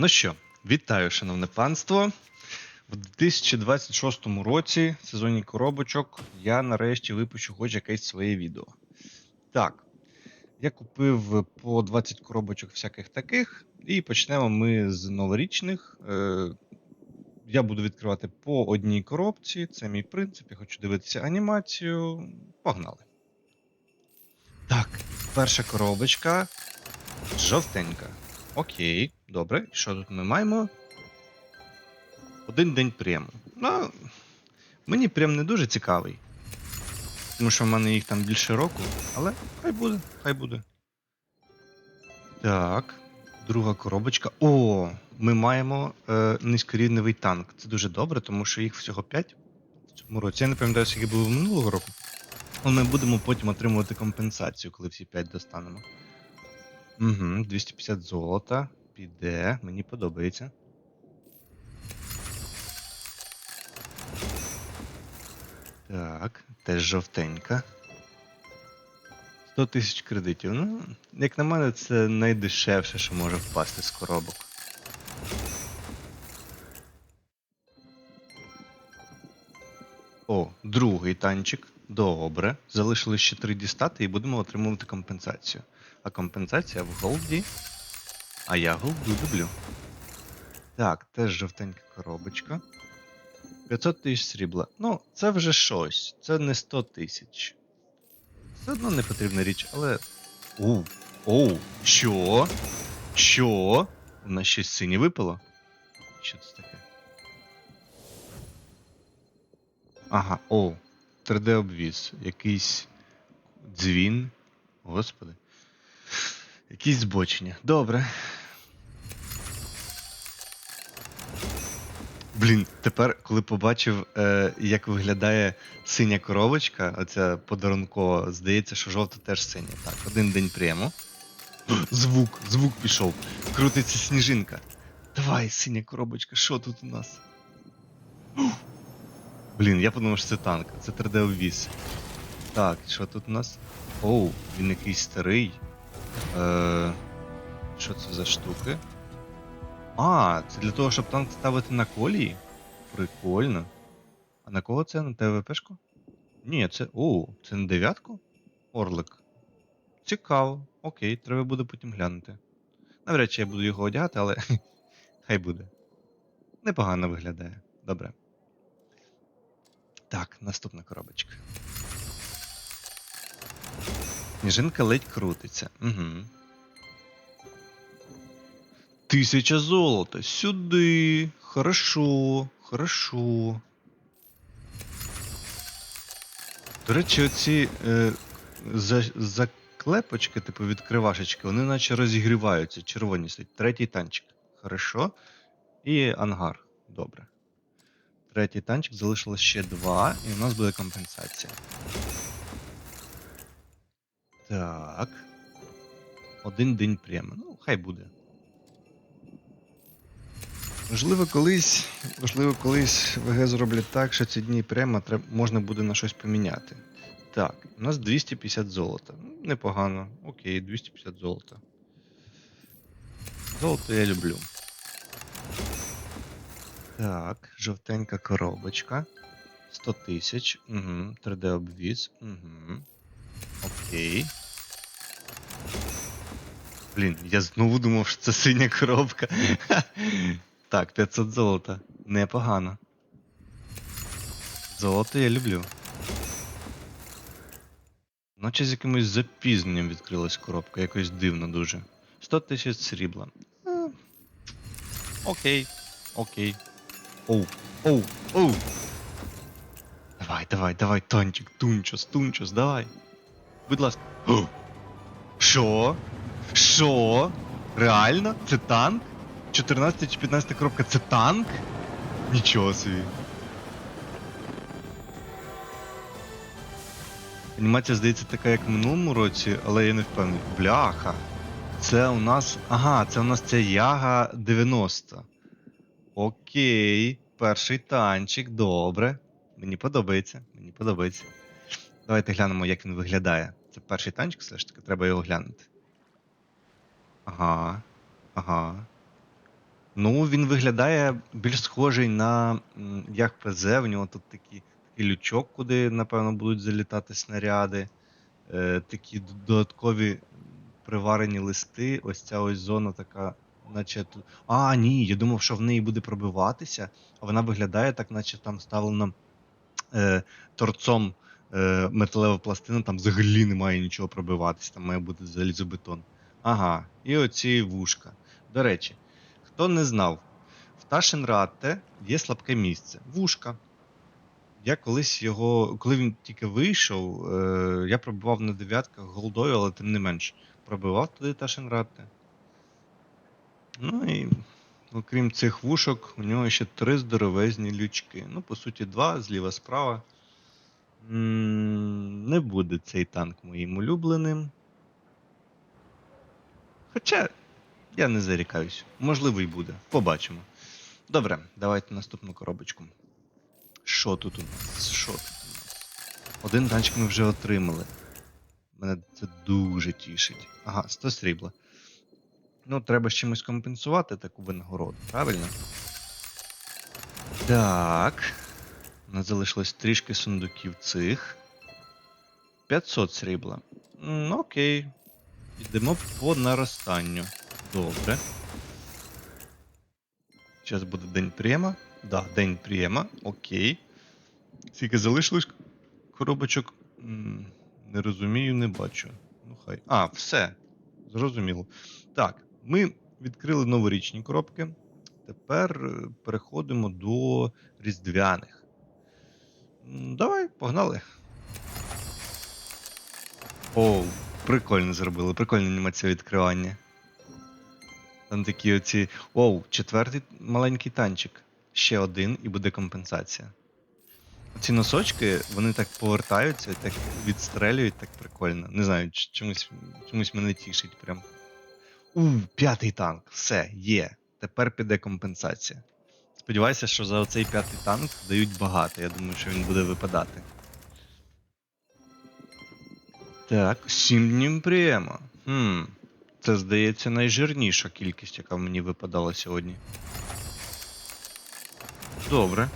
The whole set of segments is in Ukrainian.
Ну що, вітаю, шановне панство. В 2026 році, в сезоні коробочок, я нарешті випущу хоч якесь своє відео. Так, я купив по 20 коробочок всяких таких, і почнемо ми з новорічних. Е, я буду відкривати по одній коробці. Це мій принцип. Я хочу дивитися анімацію. Погнали. Так, перша коробочка жовтенька. Окей, добре. І що тут ми маємо? Один день прему. Ну, мені прям не дуже цікавий. Тому що в мене їх там більше року, але хай буде, хай буде. Так, друга коробочка. О, ми маємо е, низькорівневий танк. Це дуже добре, тому що їх всього 5 в цьому році. Я не пам'ятаю, скільки було минулого року. Але ми будемо потім отримувати компенсацію, коли всі 5 достанемо. Угу, 250 золота. Піде, мені подобається. Так, теж жовтенька. 100 тисяч кредитів. Ну, як на мене, це найдешевше, що може впасти з коробок. О, другий танчик. Добре. Залишилось ще три дістати і будемо отримувати компенсацію. А компенсація в голді. А я голду люблю. Так, теж жовтенька коробочка. 500 тисяч срібла. Ну, це вже щось. Це не 100 тисяч. Все одно не потрібна річ, але. Оу, оу, що? Що? У нас щось синє випало? Що це таке? Ага, о, 3D обвіз. Якийсь дзвін. Господи. Якісь збочення. Добре. Блін, тепер, коли побачив, е, як виглядає синя коробочка, оця подарункова, здається, що жовта теж синя. Так, один день прямо. Звук, звук пішов. Крутиться сніжинка. Давай, синя коробочка, що тут у нас? Блін, я подумав, що це танк, це 3D обвіз. Так, що тут у нас? Оу, він якийсь старий. Е, що це за штуки? А, це для того, щоб танк ставити на колії? Прикольно. А на кого це? На ТВПшку? Ні, це. О, це на дев'ятку? Орлик. Цікаво. Окей, треба буде потім глянути. Навряд чи я буду його одягати, але хай буде. Непогано виглядає. Добре. Так, наступна коробочка. Сніжинка ледь крутиться. Угу. Тисяча золота. Сюди. Хорошо, хорошо. До речі, оці е, за, заклепочки, типу відкривашечки, вони наче розігріваються. Червоні стоять. Третій танчик. Хорошо. І ангар. Добре. Третій танчик залишилось ще два, і у нас буде компенсація. Так. Один день прямо. Ну, хай буде. Можливо, колись, можливо, колись ВГ зроблять так, що ці дні прямо треб, можна буде на щось поміняти. Так, у нас 250 золота. Ну, Непогано. Окей, 250 золота. Золото я люблю. Так, жовтенька коробочка. 100 тисяч. Угу. 3D обвіз. Угу. Окей. Блін, я знову думав, що це синя коробка. Так, 500 золота. Непогано. Золото я люблю. Наче з якимось запізненням відкрилась коробка, якось дивно дуже. 100 тисяч срібла. Е, Окей. Окей. Оу, оу, оу. Давай, давай, давай, тончик, тунчос, тунчос, давай. Будь ласка. Що? Що? Реально? Це танк? 14 чи 15 коробка це танк? Нічого собі. Анімація здається така, як в минулому році, але я не впевнений. Бляха. Це у нас. Ага, це у нас ця Яга 90. Окей. Перший танчик, добре. Мені подобається. Мені подобається. Давайте глянемо, як він виглядає. Це перший танчик, все ж таки, треба його глянути. Ага. Ага. Ну, він виглядає більш схожий на як ПЗ. В нього тут такі, такий лючок, куди, напевно, будуть залітати снаряди. Е, такі додаткові приварені листи. Ось ця ось зона така, наче тут. А, ні, я думав, що в неї буде пробиватися, а вона виглядає так, наче там вставлено е, торцом е, металева пластина, там взагалі немає нічого пробиватися, там має бути залізобетон. Ага, і оці вушка. До речі, хто не знав, в Ташенратте є слабке місце. Вушка. Я колись його, коли він тільки вийшов, е, я пробивав на дев'ятках голдою, але тим не менш, пробивав туди Ташенратте. Ну і окрім цих вушок, у нього ще три здоровезні лючки. Ну, по суті, два, зліва справа. М, Не буде цей танк моїм улюбленим. Хоча я не зарікаюсь. Можливо, і буде. Побачимо. Добре, давайте наступну коробочку. Що тут у нас? Що тут у нас? Один танчик ми вже отримали. Мене це дуже тішить. Ага, 100 срібла. Ну, треба з чимось компенсувати таку винагороду, правильно? Так. У нас залишилось трішки сундуків цих. 500 срібла. М, окей. Йдемо по наростанню. Добре. Зараз буде день прийема. Да, день прийема. Окей. Скільки залишилось коробочок? Не розумію, не бачу. Ну хай. А, все. Зрозуміло. Так, ми відкрили новорічні коробки. Тепер е, переходимо до різдвяних. Давай, погнали. О, прикольно зробили, прикольна анімація відкривання. Там такі оці. Оу, четвертий маленький танчик. Ще один і буде компенсація. Ці носочки, вони так повертаються, так відстрелюють так прикольно. Не знаю, чомусь, чомусь мене тішить прям. У, п'ятий танк. Все, є. Тепер піде компенсація. Сподіваюся, що за оцей п'ятий танк дають багато. Я думаю, що він буде випадати. Так, сім днів прямо. Хм. Це, здається, найжирніша кількість, яка мені випадала сьогодні. Добре.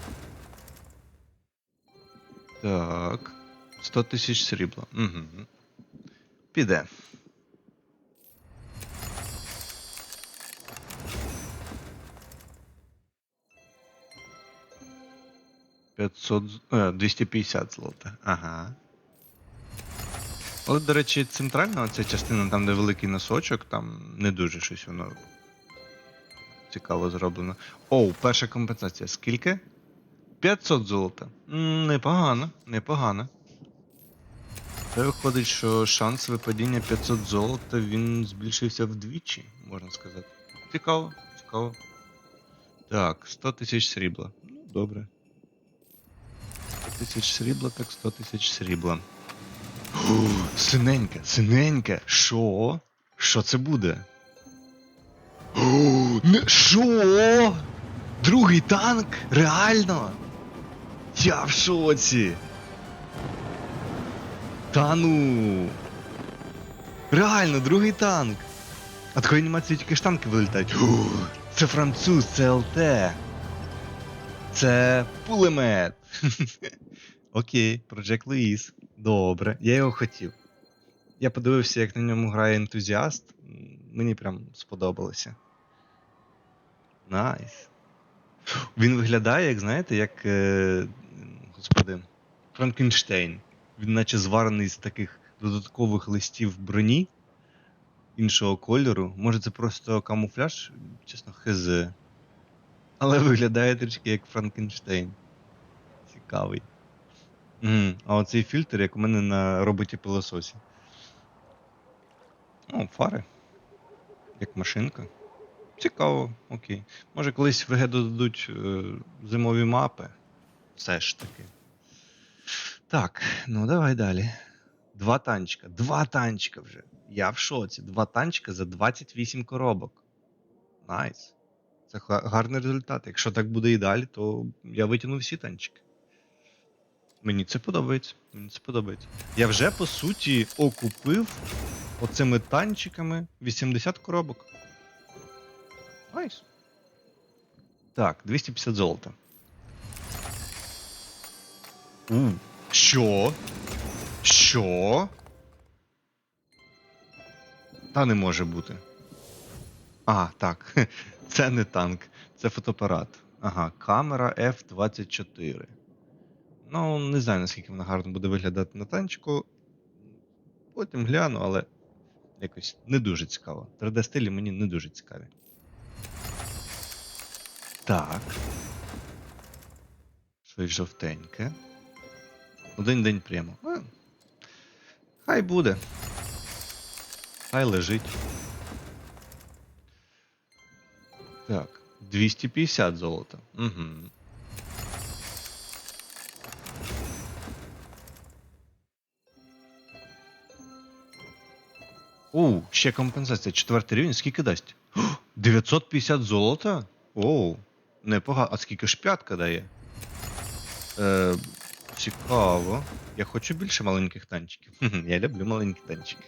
Так. 100 тисяч срібла. Угу. Піде. П'ятсот... з- Е, 250 злота. Ага. Але, до речі, центральна ця частина, там, де великий носочок, там не дуже щось воно цікаво зроблено. Оу, перша компенсація. Скільки? 500 золота. Непогано, непогано. Це виходить, що шанс випадіння 500 золота він збільшився вдвічі, можна сказати. Цікаво, цікаво. Так, 100 тисяч срібла. Ну, добре. 100 тисяч срібла, так 100 тисяч срібла. Фу, синеньке, синеньке. Що? Що це буде? Не що? Другий танк? Реально? Я в шоці. Та ну. Реально, другий танк. А такої анімації тільки ж танки вилітають. О, це француз, це ЛТ. Це пулемет. Окей, Project Louis. Добре, я його хотів. Я подивився, як на ньому грає ентузіаст. Мені прям сподобалося. Найс. Він виглядає, як знаєте, як. Е, господи, Франкенштейн. Він наче зварений з таких додаткових листів броні іншого кольору. Може це просто камуфляж, чесно, хз. Але виглядає трішки як Франкенштейн. Цікавий. Мгм. А оцей фільтр, як у мене на роботі пилососі. О, фари. Як машинка. Цікаво, окей. Може колись в ЕГЕ додадуть е, зимові мапи. Все ж таки. Так, ну давай далі. Два танчика. Два танчика вже. Я в шоці. Два танчика за 28 коробок. Найс. Це гарний результат. Якщо так буде і далі, то я витягну всі танчики. Мені це подобається. Мені це подобається. Я вже по суті окупив оцими танчиками 80 коробок. Найс. Так, 250 золота. У, що? Що? Та не може бути. А, так. Це не танк, це фотоапарат. Ага, камера F24. Ну, не знаю, наскільки вона гарно буде виглядати на танчику. Потім гляну, але якось не дуже цікаво. 3D-стилі мені не дуже цікаві. Так. Щось жовтеньке. Один день прямо. Хай буде. Хай лежить. Так, 250 золота. Угу. Оу, ще компенсація. Четвертий рівень. Скільки дасть? 950 золота? Оу, непогано. А скільки ж п'ятка дає? Е, цікаво. Я хочу більше маленьких танчиків. Я люблю маленькі танчики.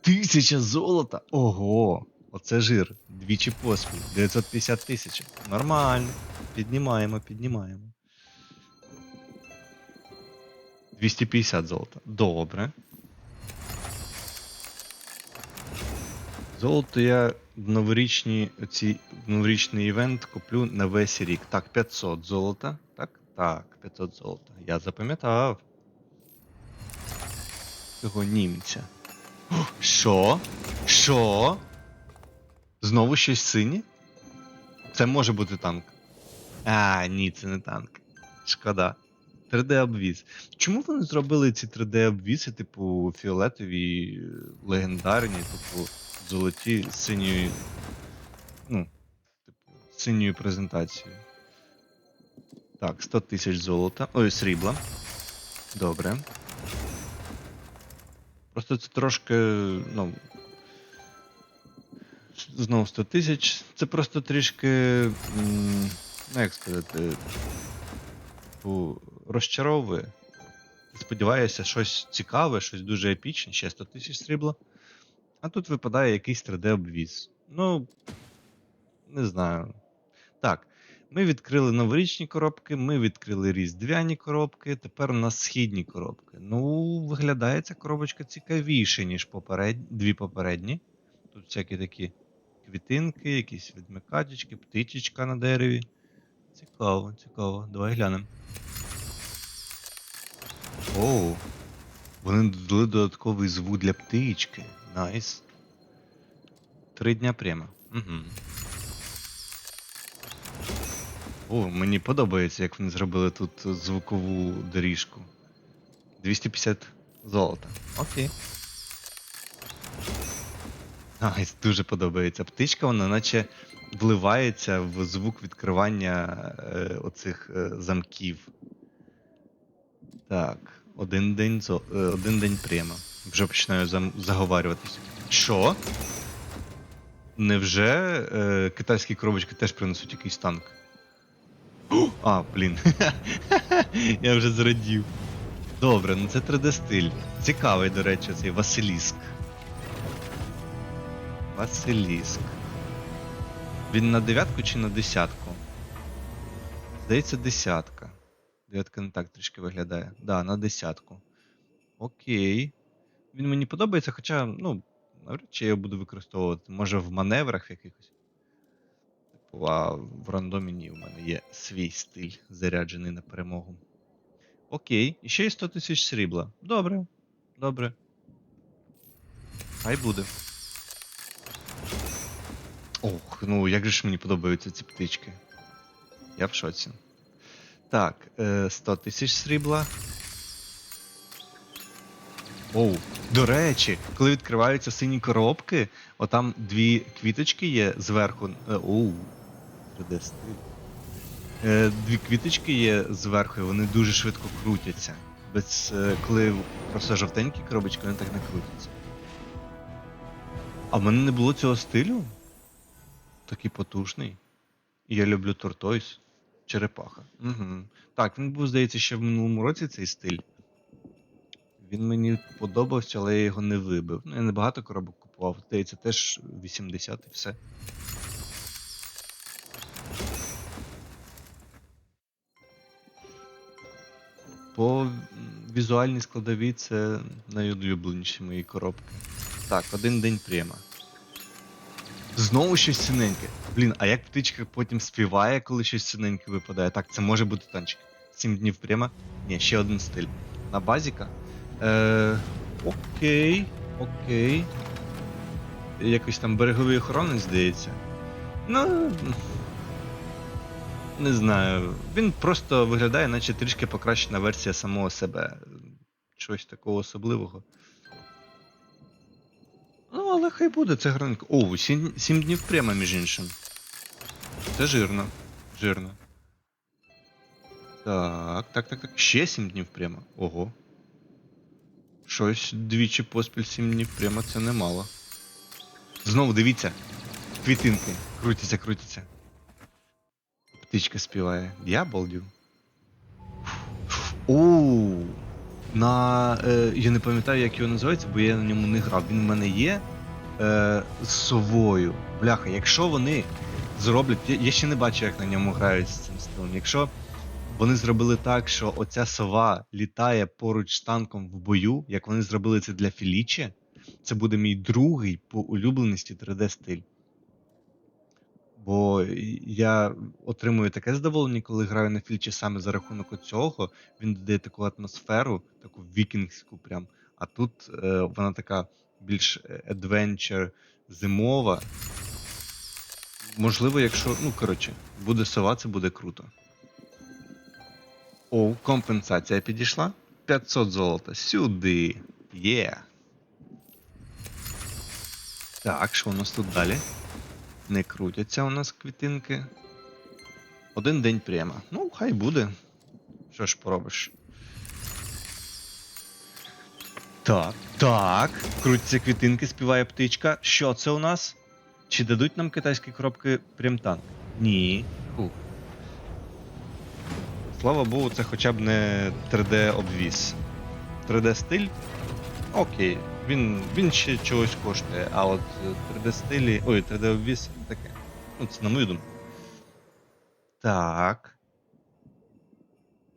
Тисяча золота! Ого! Оце жир. Двічі поспіль. 950 тисяч. Нормально. Піднімаємо, піднімаємо. 250 золота. Добре. Золото я в новорічні, оці, в новорічний івент куплю на весь рік. Так, 500 золота. Так, так, 500 золота. Я запам'ятав. Цього німця. Що? Що? Знову щось синє? Це може бути танк. А, ні, це не танк. Шкода. 3D-обвіз. Чому вони зробили ці 3D-обвіси, типу, фіолетові, легендарні, типу, золоті з синьою. Ну, типу, синьою презентацією. Так, 100 тисяч золота. Ой, срібла. Добре. Просто це трошки, ну. Знову 100 тисяч. Це просто трішки. Ну, як сказати. Типу, розчаровує. Сподіваюся, щось цікаве, щось дуже епічне, ще 100 тисяч срібла. А тут випадає якийсь 3D-обвіз. Ну, не знаю. Так, ми відкрили новорічні коробки, ми відкрили різдвяні коробки, тепер у нас східні коробки. Ну, виглядає ця коробочка цікавіше, ніж поперед... дві попередні. Тут всякі такі квітинки, якісь відмикачечки, птичечка на дереві. Цікаво, цікаво. Давай глянемо. Оу. Вони додали додатковий звук для птички. Найс. Три дня прямо. Угу. О, мені подобається, як вони зробили тут звукову доріжку. 250 золота. Окей. Найс, дуже подобається. Птичка, вона наче вливається в звук відкривання е, оцих е, замків. Так, один день зо... е, один день прямо. Вже починаю зам... заговарюватися. Що? Невже е, китайські коробочки теж принесуть якийсь танк? А, блін. Я вже зрадів. Добре, ну це 3D стиль. Цікавий, до речі, цей Василіск. Василіск. Він на дев'ятку чи на десятку? Здається, десятка. Дев'ятка не так трішки виглядає. Да, на десятку. Окей. Він мені подобається, хоча, ну, навряд чи я його буду використовувати. Може в маневрах якихось. Типу, а в рандомі ні, в мене є свій стиль, заряджений на перемогу. Окей, і ще є 100 тисяч срібла. Добре. Добре. Хай буде. Ох, ну як же ж мені подобаються ці птички. Я в шоці. Так, е, 100 тисяч срібла. Оу, до речі, коли відкриваються сині коробки, отам дві квіточки є зверху. Е, оу, Е, дві квіточки є зверху, і вони дуже швидко крутяться. Без, е, коли просто жовтенькі коробочки, вони так не крутяться. А в мене не було цього стилю? Такий потужний. І я люблю тортойс. Черепаха. Угу. Так, він був, здається, ще в минулому році цей стиль. Він мені подобався, але я його не вибив. Ну, я не багато коробок купував. Здається, теж 80 і все. По візуальній складові це найулюбленіші мої коробки. Так, один день пряма. Знову щось синеньке. Блін, а як птичка потім співає, коли щось синеньке випадає? Так, це може бути танчик. Сім днів прямо. Ні, ще один стиль. На базіка. Е, окей, окей. Якось там береговий охоронець, здається. Ну. Не знаю. Він просто виглядає, наче трішки покращена версія самого себе. Чогось такого особливого. Але хай буде, це гарненько. О, 7, сім днів прямо, між іншим. Це жирно. Жирно. Так, так, так, так. Ще 7 днів прямо. Ого. Щось двічі поспіль 7 днів прямо це немало. Знову дивіться. Квітинки. Крутяться, крутяться. Птичка співає. Я. Оу. На. Е, я не пам'ятаю, як його називається, бо я на ньому не грав. Він в мене є. Е, з совою. Бляха, якщо вони зроблять. Я, я ще не бачу, як на ньому грають з цим стилем. Якщо вони зробили так, що оця сова літає поруч з танком в бою, як вони зробили це для Філічі, це буде мій другий по улюбленості 3D стиль. Бо я отримую таке задоволення, коли граю на фільчі саме за рахунок цього. Він додає таку атмосферу, таку вікінгську прям. А тут е, вона така більш адвенчер зимова. Можливо, якщо. Ну, коротше, буде сова, це буде круто. О, компенсація підійшла. 500 золота. Сюди. Є. Так, що у нас тут далі? Не крутяться у нас квітинки. Один день прямо. Ну, хай буде. Що ж поробиш? Так, так. Крутяться квітинки, співає птичка. Що це у нас? Чи дадуть нам китайські коробки прям-танк? Ні. Фу. Слава Богу, це хоча б не 3D-обвіз. 3D-стиль? Окей. Він, він ще чогось коштує, а от 3D-стилі. Ой, 3D-обвіз таке. Ну, це на мою думку. Так.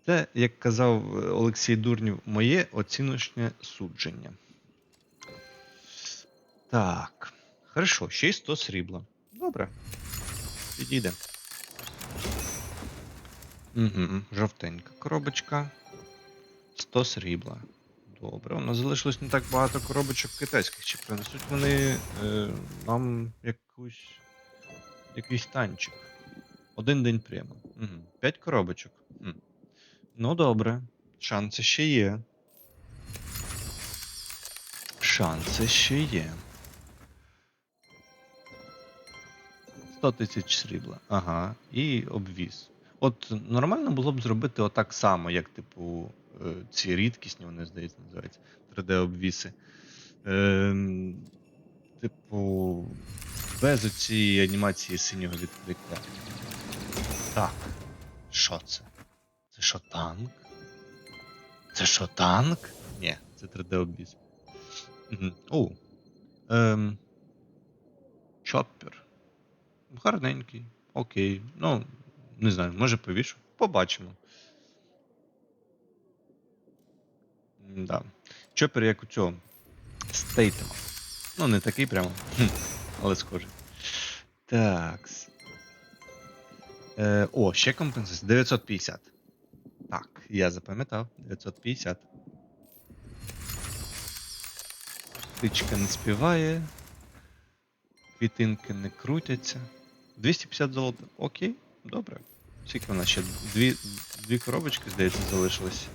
Це, як казав е, Олексій Дурнів, моє оціночне судження. Так. Хорошо, ще й 100 срібла. Добре. Підійде. Угу, жовтенька коробочка. 100 срібла. Добре, у нас залишилось не так багато коробочок китайських. Чи принесуть вони е, нам якусь. якийсь танчик? Один день прямо. Угу. 5 коробочок. М. Ну добре. Шанси ще є. Шанси ще є. 100 тисяч срібла. Ага. І обвіз. От нормально було б зробити отак само, як, типу, е, ці рідкісні, вони, здається, називаються 3D-обвіси. Ем, типу, без оцієї анімації синього відкриття. Так. Що це? Це що танк? Це що танк? Ні, це 3D-обвіз. Угу. Оу. Ем, Чоппер. Гарненький. Окей. Ну, не знаю, може повішу. Побачимо. Да. Чопер як у цього. Стейтема. Ну, не такий прямо. Але схожий. Так. Е, о, ще компенсація. 950. Так, я запам'ятав. 950. Птичка не співає. Квітинки не крутяться. 250 золота. Окей, добре. Скільки нас ще дві, дві коробочки, здається, залишилось.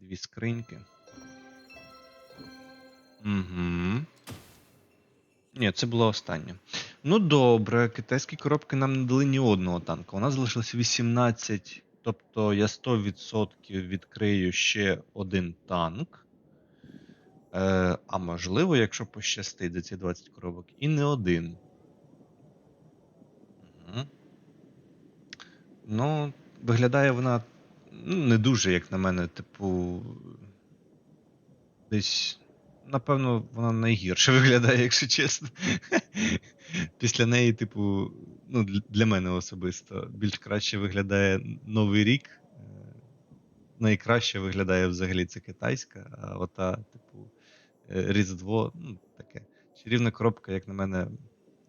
Дві скриньки. Угу. Ні, це була остання. Ну добре, китайські коробки нам не дали ні одного танка. У нас залишилось 18. Тобто я 100% відкрию ще один танк. Е, а можливо, якщо пощастить за ці 20 коробок, і не один. Угу. Ну, виглядає вона ну, не дуже, як на мене, типу. Десь. Напевно, вона найгірше виглядає, якщо чесно. Після неї, типу, ну, для мене особисто більш краще виглядає Новий рік. Е, найкраще виглядає взагалі це китайська, а ота, типу, е, Різдво, ну, таке. Чарівна коробка, як на мене,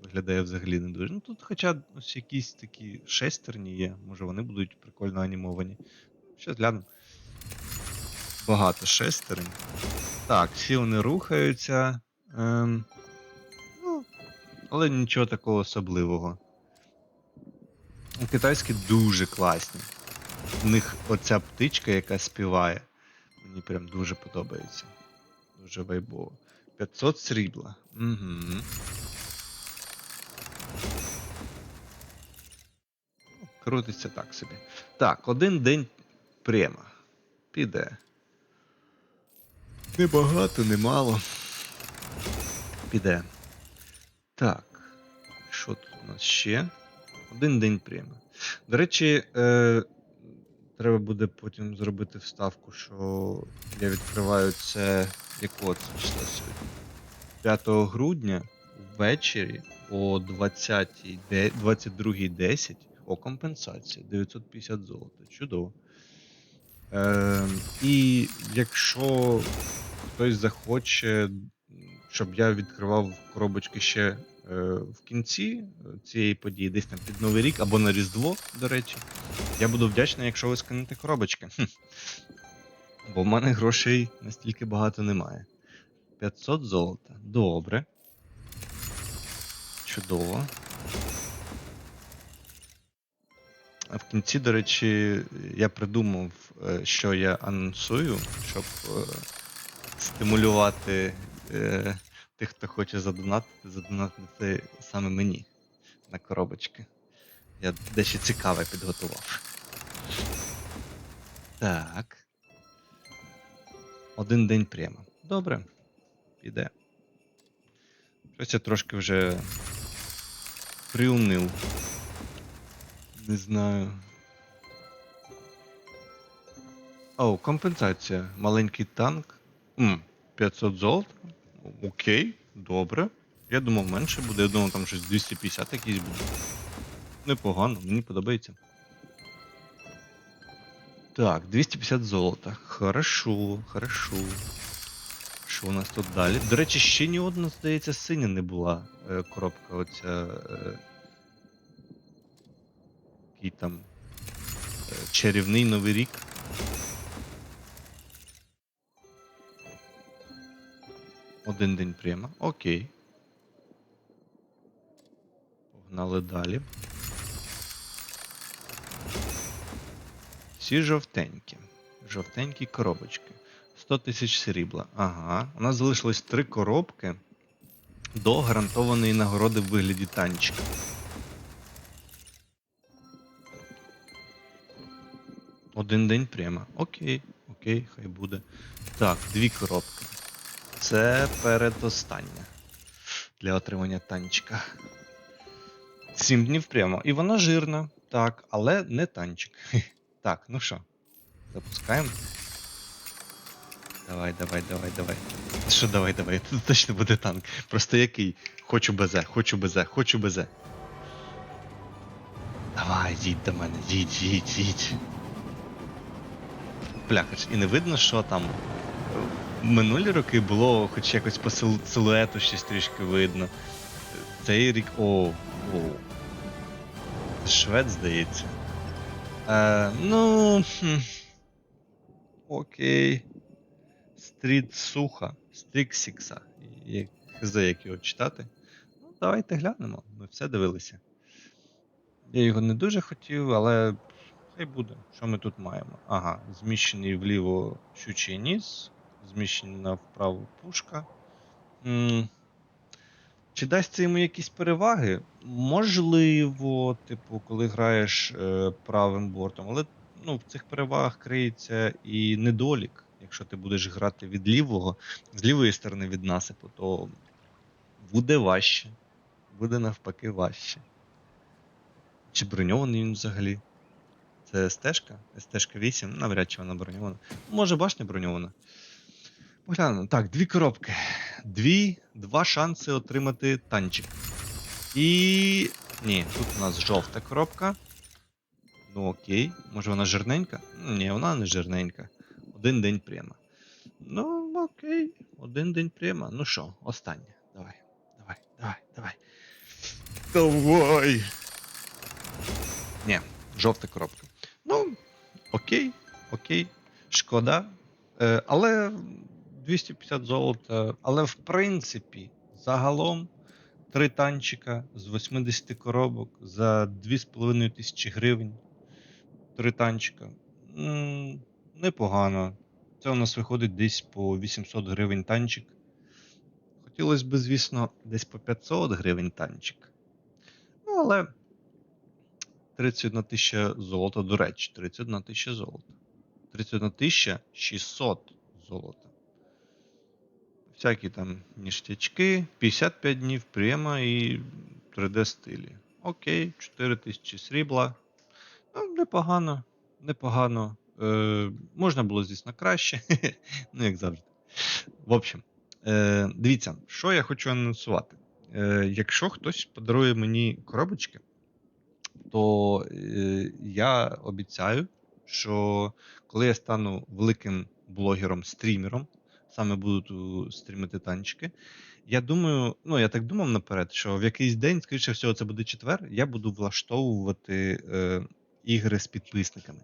виглядає взагалі не дуже. Ну тут хоча ось якісь такі шестерні є, може вони будуть прикольно анімовані. Щас глянемо. Багато шестерень. Так, всі вони рухаються. Ем, ну, але нічого такого особливого. Китайські дуже класні. У них оця птичка, яка співає, мені прям дуже подобається. Дуже вайбово. 500 срібла. Угу. Крутиться так собі. Так, один день према. Піде. Не багато, не мало. Піде. Так. Що тут у нас ще? Один день према. До речі, е, треба буде потім зробити вставку, що я відкриваю це якого це числа сьогодні? 5 грудня ввечері о 22.10 о компенсація 950 золота. Чудово. Е, і якщо хтось захоче, щоб я відкривав коробочки ще в кінці е, цієї події, десь там під Новий рік або на Різдво, до речі, я буду вдячний, якщо ви скинете коробочки. Бо в мене грошей настільки багато немає. 500 золота. Добре. Чудово. А в кінці, до речі, я придумав, е, що я анонсую, щоб е, стимулювати е, тих, хто хоче задонатити, задонатити саме мені на коробочки. Я дещо цікаве підготував. Так. Один день прямо. Добре. Піде. Щось я трошки вже приунив. Не знаю. О, компенсація. Маленький танк. М, 500 золота. Окей, добре. Я думав менше буде, я думав там щось 250 якийсь буде. Непогано, мені подобається. Так, 250 золота. Хорошо, хорошо. Що у нас тут далі? До речі, ще ні одна, здається, синя не була е, коробка оця. Е, який там е, чарівний новий рік. Один день прямо. Окей. Погнали далі. Всі жовтенькі. Жовтенькі коробочки. 100 тисяч срібла. Ага. У нас залишилось три коробки до гарантованої нагороди в вигляді танчика. Один день прямо. Окей, окей, хай буде. Так, дві коробки. Це передостання для отримання танчика. Сім днів прямо. І вона жирна, так, але не танчик. Так, ну що, запускаємо. Давай, давай, давай, давай. Що давай, давай, це точно буде танк. Просто який? Хочу безе, хочу безе, хочу безе. Давай, їдь до мене, їдь, їдь, їдь. Плякач, і не видно, що там. Минулі роки було хоч якось по силуету щось трішки видно. Цей рік. О, о. Швед, здається. Е, ну. хм. Окей. Стріт Суха. Стріксікса. Як хз, як його читати. Ну, давайте глянемо. Ми все дивилися. Я його не дуже хотів, але хай буде. Що ми тут маємо? Ага, зміщений вліво щучий ніс, зміщена вправо пушка. чи дасть це йому якісь переваги? Можливо, типу, коли граєш е, правим бортом, але ну, в цих перевагах криється і недолік. Якщо ти будеш грати від лівого, з лівої сторони від насипу, то буде важче. Буде навпаки важче. Чи броньований він взагалі? Це СТ-шка? СТ-шка 8, навряд чи вона броньована. Може, башня броньована. Поглянемо. Так, дві коробки. Дві, два шанси отримати танчик. І. Ні, тут у нас жовта коробка. Ну окей, може вона жирненька? Ні, вона не жирненька. Один день прямо. Ну, окей, один день прямо. Ну що, останнє. Давай, давай, давай, давай. Давай. Ні, жовта коробка. Ну, окей, окей. Шкода. Е, але 250 золота. Але в принципі, загалом, три танчика з 80 коробок за 2,5 тисячі гривень. Три танчика. Непогано. Це у нас виходить десь по 800 гривень танчик. Хотілося б, звісно, десь по 500 гривень танчик. Ну, але 31 тисяча золота, до речі, 31 тисяча золота. 31 тисяча 600 золота. Всякі там ніштячки, 55 днів прямо і 3D стилі. Окей, 4 тисячі срібла. Ну, непогано, непогано. Е, можна було, звісно, краще. ну, як завжди. В общем, е, дивіться, що я хочу анонсувати. Е, якщо хтось подарує мені коробочки, то е, я обіцяю, що коли я стану великим блогером-стрімером, саме буду стрімити танчики. Я думаю, ну я так думав наперед, що в якийсь день, скоріше всього, це буде четвер, я буду влаштовувати е, ігри з підписниками.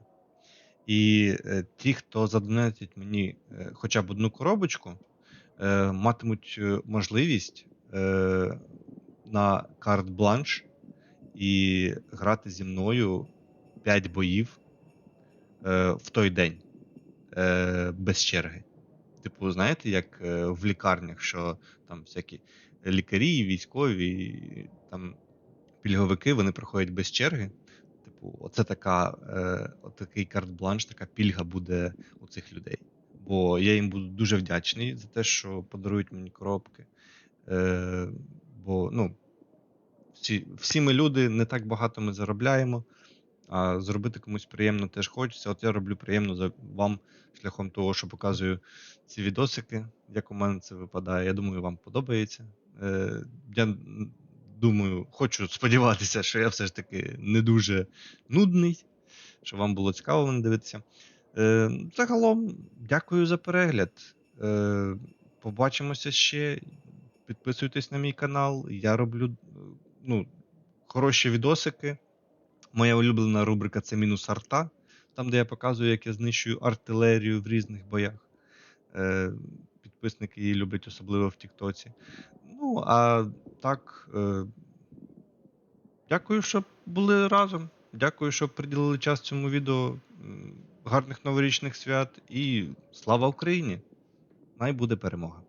І е, ті, хто задонатять мені е, хоча б одну коробочку, е, матимуть е, можливість е, на карт-бланш і грати зі мною 5 боїв е, в той день е, без черги. Типу, знаєте, як е, в лікарнях, що там всякі лікарі, військові, там пільговики, вони проходять без черги. Типу, оце така, е, отакий карт-бланш, така пільга буде у цих людей. Бо я їм буду дуже вдячний за те, що подарують мені коробки. Е, бо, ну, всі, всі ми люди, не так багато ми заробляємо, а зробити комусь приємно теж хочеться. От я роблю приємно за вам шляхом того, що показую ці відосики, як у мене це випадає. Я думаю, вам подобається. Е, я думаю, хочу сподіватися, що я все ж таки не дуже нудний, що вам було цікаво мене дивитися. Е, загалом, дякую за перегляд. Е, побачимося ще. Підписуйтесь на мій канал. Я роблю ну, хороші відосики. Моя улюблена рубрика це мінус арта, там, де я показую, як я знищую артилерію в різних боях. Е, підписники її люблять, особливо в Тіктоці. Ну, а так, е, дякую, що були разом. Дякую, що приділили час цьому відео. Гарних новорічних свят і слава Україні! Най буде перемога!